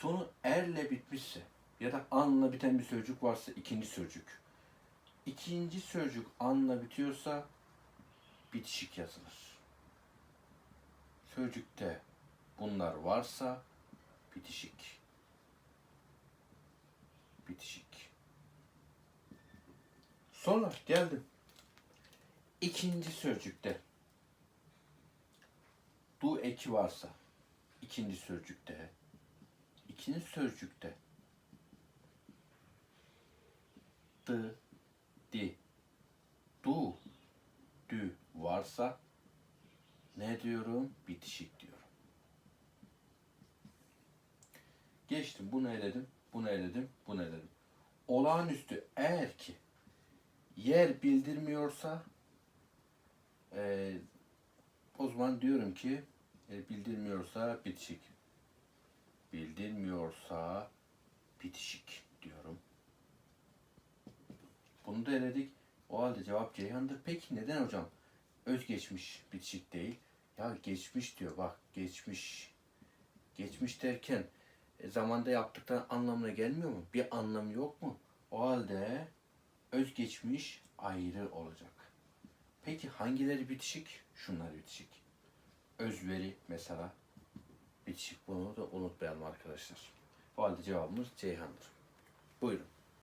sonu erle bitmişse ya da anla biten bir sözcük varsa ikinci sözcük. İkinci sözcük anla bitiyorsa bitişik yazılır. Sözcükte bunlar varsa bitişik. Bitişik. Sonra geldim. İkinci sözcükte du eki varsa ikinci sözcükte ikinci sözcükte dı di du dü varsa ne diyorum? Bitişik diyorum. Geçtim. Bunu eledim. Bunu eledim. Bunu eledim. Olağanüstü eğer ki yer bildirmiyorsa eee, o zaman diyorum ki e, bildirmiyorsa bitişik. Bildirmiyorsa bitişik diyorum. Bunu da eledik. O halde cevap Ceyhan'dır. Peki neden hocam? Özgeçmiş bitişik değil. Ya geçmiş diyor bak geçmiş. Geçmiş derken e, zamanda yaptıktan anlamına gelmiyor mu? Bir anlamı yok mu? O halde özgeçmiş ayrı olacak. Peki hangileri bitişik? Şunlar bitişik. Özveri mesela bitişik. Bunu da unutmayalım arkadaşlar. O halde cevabımız Ceyhan'dır. Buyurun.